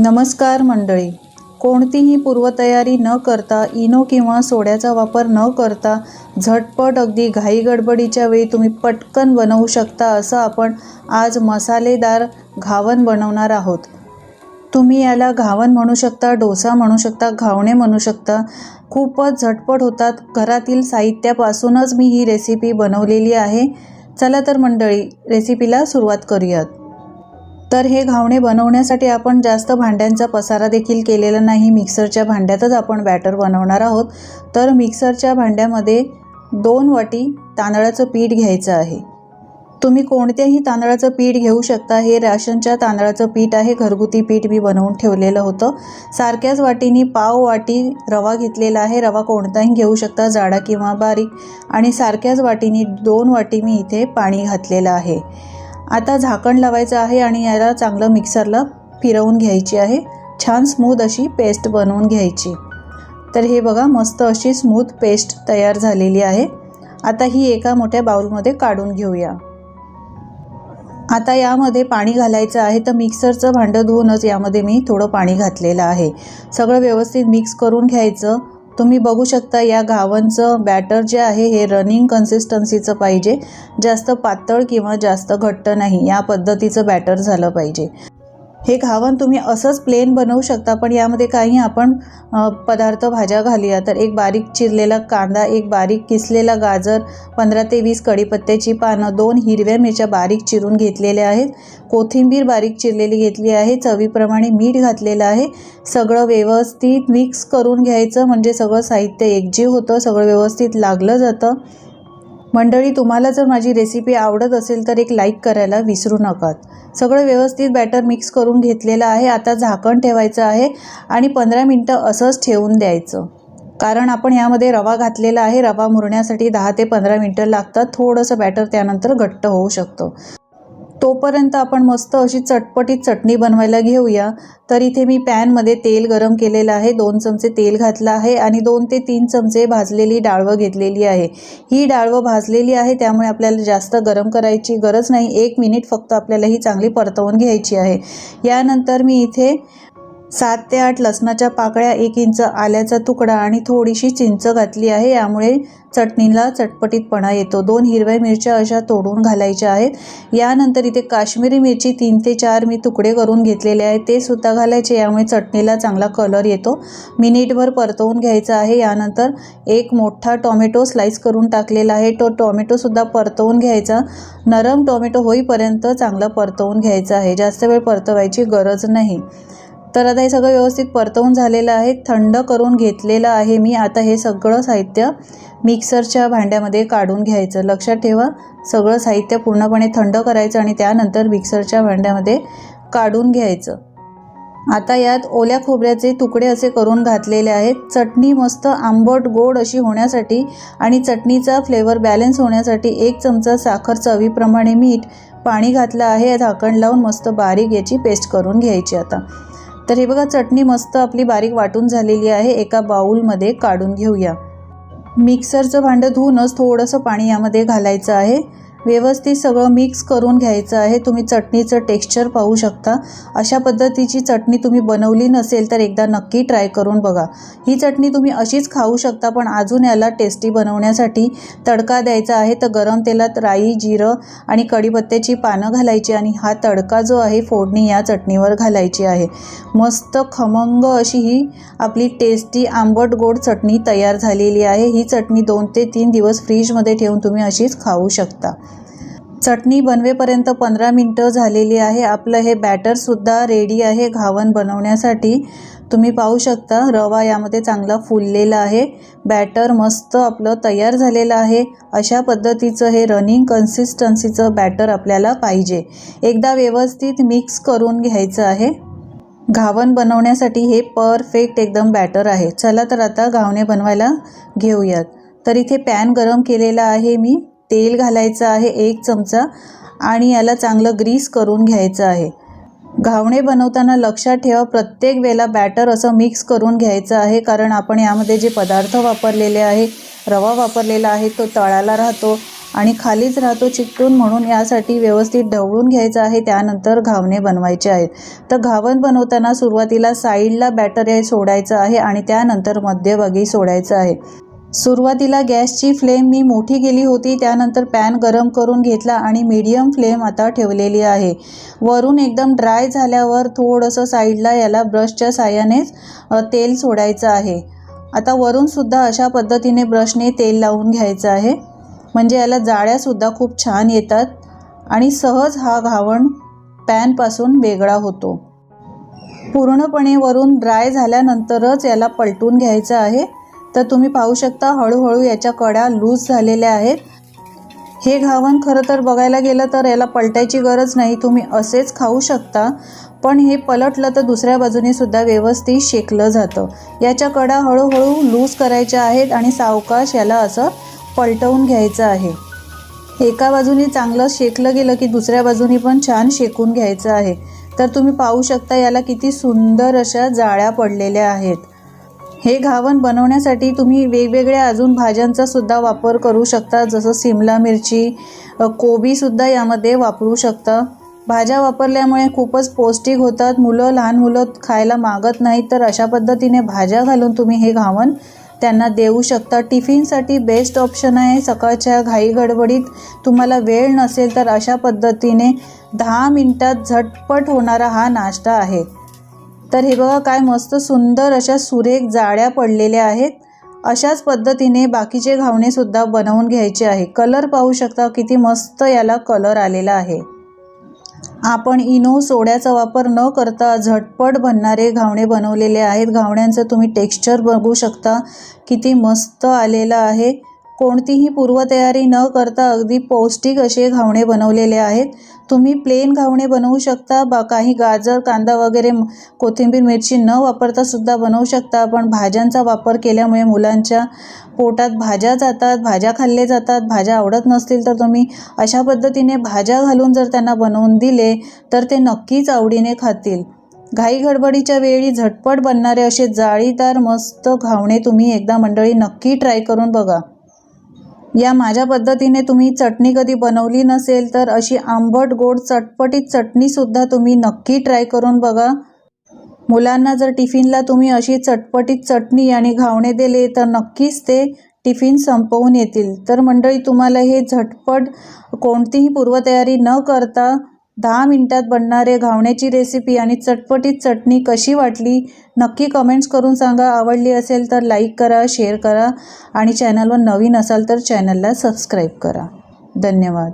नमस्कार मंडळी. कोणतीही पूर्वतयारी न करता इनो किंवा सोड्याचा वापर न करता झटपट अगदी घाई गडबडीच्या वेळी तुम्ही पटकन बनवू शकता असं आपण आज मसालेदार घावन बनवणार आहोत. तुम्ही याला घावन म्हणू शकता डोसा म्हणू शकता घावणे म्हणू शकता. खूपच झटपट होतात. घरातील साहित्यापासूनच मी ही रेसिपी बनवलेली आहे. चला तर मंडळी रेसिपीला सुरुवात करूयात. तर हे घावणे बनवण्यासाठी आपण जास्त भांड्यांचा पसारा देखील केलेला नाही. मिक्सरच्या भांड्यातच आपण बॅटर बनवणार आहोत. तर मिक्सरच्या भांड्यामध्ये दोन वाटी तांदळाचं पीठ घ्यायचं आहे. तुम्ही कोणत्याही तांदळाचं पीठ घेऊ शकता. हे राशनच्या तांदळाचं पीठ आहे. घरगुती पीठ मी बनवून ठेवलेलं होतं. सारख्याच वाटीनी पाव वाटी रवा घेतलेला आहे. रवा कोणताही घेऊ शकता. जाडा किंवा बारीक. आणि सारख्याच वाटीनी दोन वाटी मी इथे पाणी घातलेलं आहे. आता झाकण लावायचं आहे आणि याला चांगलं मिक्सरला फिरवून घ्यायची आहे. छान स्मूथ अशी पेस्ट बनवून घ्यायची. तर हे बघा मस्त अशी स्मूथ पेस्ट तयार झालेली आहे. आता ही एका मोठ्या बाउलमध्ये काढून घेऊया. आता यामध्ये पाणी घालायचं आहे. तर मिक्सरचं भांडं धुवूनच यामध्ये मी थोडं पाणी घातलेलं आहे. सगळं व्यवस्थित मिक्स करून घ्यायचं. तुम्ही बघू शकता या घावांचं बॅटर जे आहे हे रनिंग कन्सिस्टन्सीचं पाहिजे. जास्त पातळ किंवा जास्त घट्ट नाही या पद्धतीचं बॅटर झालं पाहिजे. हे घावन तुम्ही असंच प्लेन बनवू शकता पण यामध्ये काही आपण पदार्थ भाज्या घालूया. तर एक बारीक चिरलेला कांदा एक बारीक किसलेला गाजर पंधरा ते वीस कढीपत्त्याची पानं दोन हिरव्या मिरच्या बारीक चिरून घेतलेल्या आहेत. कोथिंबीर बारीक चिरलेली घेतली आहे. चवीप्रमाणे मीठ घातलेलं आहे. सगळं व्यवस्थित मिक्स करून घ्यायचं. म्हणजे सगळं साहित्य एकजीव होतं. सगळं व्यवस्थित लागलं जातं. मंडळी तुम्हाला जर माझी रेसिपी आवडत असेल तर एक लाईक करायला विसरू नका. सगळं व्यवस्थित बॅटर मिक्स करून घेतलेलं आहे. आता झाकण ठेवायचं आहे आणि पंधरा मिनटं असंच ठेवून द्यायचं. कारण आपण यामध्ये रवा घातलेला आहे. रवा मुरण्यासाठी दहा ते पंधरा मिनटं लागतात. थोडंसं बॅटर त्यानंतर घट्ट होऊ शकतो. तोपर्यंत आपण मस्त अशी चटपटीत चटणी बनवायला घेऊया. तर इथे मी पॅनमध्ये तेल गरम केलेलं आहे. दोन चमचे तेल घातलं आहे आणि दोन ते तीन चमचे भाजलेली डाळवं घेतलेली आहे. ही डाळवं भाजलेली आहे त्यामुळे आपल्याला जास्त गरम करायची गरज नाही. एक मिनिट फक्त आपल्याला ही चांगली परतवून घ्यायची आहे. यानंतर मी इथे सात ते आठ लसणाच्या पाकळ्या एक इंच आल्याचा तुकडा आणि थोडीशी चिंच घातली आहे. यामुळे चटणीला चटपटीतपणा येतो. दोन हिरव्या मिरच्या अशा तोडून घालायच्या आहेत. यानंतर इथे काश्मीरी मिरची तीन ते चार मी तुकडे करून घेतलेले आहेत. ते सुद्धा घालायचे. यामुळे चटणीला चांगला कलर येतो. मिनिटभर परतवून घ्यायचा आहे. यानंतर एक मोठा टॉमॅटो स्लाईस करून टाकलेला आहे. तो टॉमॅटोसुद्धा परतवून घ्यायचा. नरम टॉमॅटो होईपर्यंत चांगला परतवून घ्यायचा आहे. जास्त वेळ परतवायची गरज नाही. तर आता हे सगळं व्यवस्थित परतवून झालेलं आहे. थंड करून घेतलेलं आहे मी. आता हे सगळं साहित्य मिक्सरच्या भांड्यामध्ये काढून घ्यायचं. लक्षात ठेवा सगळं साहित्य पूर्णपणे थंड करायचं आणि त्यानंतर मिक्सरच्या भांड्यामध्ये काढून घ्यायचं. आता यात ओल्या खोबऱ्याचे तुकडे असे करून घातलेले आहेत. चटणी मस्त आंबट गोड अशी होण्यासाठी आणि चटणीचा फ्लेवर बॅलन्स होण्यासाठी एक चमचा साखर चवीप्रमाणे मीठ पाणी घातलं आहे. झाकण लावून मस्त बारीक याची पेस्ट करून घ्यायची आता. तर हे बघा चटणी मस्त आपली बारीक वाटून झालेली आहे. एका बाऊलमध्ये काढून घेऊया. मिक्सरचं भांडं धुवूनच थोडंसं पाणी यामध्ये घालायचं आहे. व्यवस्थित सगळं मिक्स करून घ्यायचं आहे. तुम्ही चटणीचं टेक्स्चर पाहू शकता. अशा पद्धतीची चटणी तुम्ही बनवली नसेल तर एकदा नक्की ट्राय करून बघा. ही चटणी तुम्ही अशीच खाऊ शकता पण अजून याला टेस्टी बनवण्यासाठी तडका द्यायचा आहे. तर गरम तेलात राई जिरं आणि कढीपत्त्याची पानं घालायची आणि हा तडका जो आहे फोडणी या चटणीवर घालायची आहे. मस्त खमंग अशी ही आपली टेस्टी आंबट गोड चटणी तयार झालेली आहे. ही चटणी दोन ते तीन दिवस फ्रीजमध्ये ठेवून तुम्ही अशीच खाऊ शकता. चटणी बनवेपर्यंत पंधरा मिनटं झालेली आहे. आपलं हे बॅटरसुद्धा रेडी आहे घावन बनवण्यासाठी. तुम्ही पाहू शकता रवा यामध्ये चांगला फुललेला आहे. बॅटर मस्त आपलं तयार झालेलं आहे. अशा पद्धतीचं हे रनिंग कन्सिस्टन्सीचं बॅटर आपल्याला पाहिजे. एकदा व्यवस्थित मिक्स करून घ्यायचं आहे. घावन बनवण्यासाठी हे परफेक्ट एकदम बॅटर आहे. चला तर आता घावणे बनवायला घेऊयात. तर इथे पॅन गरम केलेला आहे मी. तेल घालायचं आहे एक चमचा आणि याला चांगलं ग्रीस करून घ्यायचं आहे. घावणे बनवताना लक्षात ठेवा प्रत्येक वेळेला बॅटर असं मिक्स करून घ्यायचं आहे कारण आपण यामध्ये जे पदार्थ वापरलेले आहे रवा वापरलेला आहे तो तळाला राहतो आणि खालीच राहतो चिकटून म्हणून यासाठी व्यवस्थित ढवळून घ्यायचं आहे त्यानंतर घावणे बनवायचे आहेत. तर घावण बनवताना सुरुवातीला साईडला बॅटर हे सोडायचं आहे आणि त्यानंतर मध्यभागी सोडायचं आहे. सुरुवातीला गॅसची फ्लेम मी मोठी केली होती त्यानंतर पॅन गरम करून घेतला आणि मीडियम फ्लेम आता ठेवलेली आहे. वरून एकदम ड्राय झाल्यावर थोडंसं साईडला याला ब्रशच्या साह्यानेच तेल सोडायचं आहे. आता वरूनसुद्धा अशा पद्धतीने ब्रशने तेल लावून घ्यायचं आहे. म्हणजे याला जाळ्यासुद्धा खूप छान येतात आणि सहज हा घावण पॅनपासून वेगळा होतो. पूर्णपणे वरून ड्राय झाल्यानंतरच याला पलटून घ्यायचं आहे. तर तुम्ही पाहू शकता हळूहळू याच्या कड्या लूज झालेल्या आहेत. हे घावण खरं तर बघायला गेलं तर याला पलटायची गरज नाही तुम्ही असेच खाऊ शकता. पण हे पलटलं तर दुसऱ्या बाजूने सुद्धा व्यवस्थित शेकलं जातं. याच्या कडा हळूहळू लूज करायच्या आहेत आणि सावकाश याला असं पलटवून घ्यायचं आहे. एका बाजूने चांगलं शेकलं गेलं की दुसऱ्या बाजूने पण छान शेकून घ्यायचं आहे. तर तुम्ही पाहू शकता याला किती सुंदर अशा जाळ्या पडलेल्या आहेत. हे घावन बनवण्यासाठी तुम्ही वेगवेगळ्या अजून भाज्यांचा सुद्धा वापर करू शकता जसं सिमला मिरची कोबीसुद्धा यामध्ये वापरू शकता. भाज्या वापरल्यामुळे खूपच पौष्टिक होतात. मुलं लहान मुलं खायला मागत नाहीत तर अशा पद्धतीने भाज्या घालून तुम्ही हे घावन त्यांना देऊ शकता. टिफिनसाठी बेस्ट ऑप्शन आहे सकाळच्या घाई गडबडीत तुम्हाला वेळ नसेल तर अशा पद्धतीने दहा मिनटात झटपट होणारा हा नाश्ता आहे. तर हे बघा काय मस्त सुंदर अशा सुरेख जाळ्या पडलेल्या आहेत. अशाच पद्धतीने बाकीचे घावणेसुद्धा बनवून घ्यायचे आहे. कलर पाहू शकता किती मस्त याला कलर आलेला आहे. आपण इनो सोड्याचा वापर न करता झटपट बनणारे घावणे बनवलेले आहेत. घावण्यांचं तुम्ही टेक्स्चर बघू शकता किती मस्त आलेलं आहे. कोणतीही पूर्वतयारी न करता अगदी पौष्टिक असे घावणे बनवलेले आहेत. तुम्ही प्लेन घावणे बनवू शकता बा काही गाजर कांदा वगैरे कोथिंबीर मिरची न वापरता सुद्धा बनवू शकता. पण भाज्यांचा वापर केल्यामुळे मुलांच्या पोटात भाज्या जातात भाज्या खाल्ले जातात भाज्या आवडत नसतील तर तुम्ही अशा पद्धतीने भाज्या घालून जर त्यांना बनवून दिले तर ते नक्कीच आवडीने खातील. घाई गडबडीच्या वेळी झटपट बनणारे असे जाळीदार मस्त घावणे तुम्ही एकदा मंडळी नक्की ट्राय करून बघा. या माझ्या पद्धतीने तुम्ही चटणी कधी बनवली नसेल तर अशी आंबट गोड चटपटीत चटणीसुद्धा तुम्ही नक्की ट्राय करून बघा. मुलांना जर टिफिनला तुम्ही अशी चटपटीत चटणी आणि घावणे दिले तर नक्कीच ते टिफिन संपवून येतील. तर मंडळी तुम्हाला हे झटपट कोणतीही पूर्वतयारी न करता दहा मिनिटात बनणारे घावण्याची रेसिपी आणि चटपटीत चटणी कशी वाटली नक्की कमेंट्स करून सांगा. आवडली असेल तर लाईक करा शेअर करा आणि चॅनलवर नवीन असाल तर चॅनलला सबस्क्राईब करा. धन्यवाद.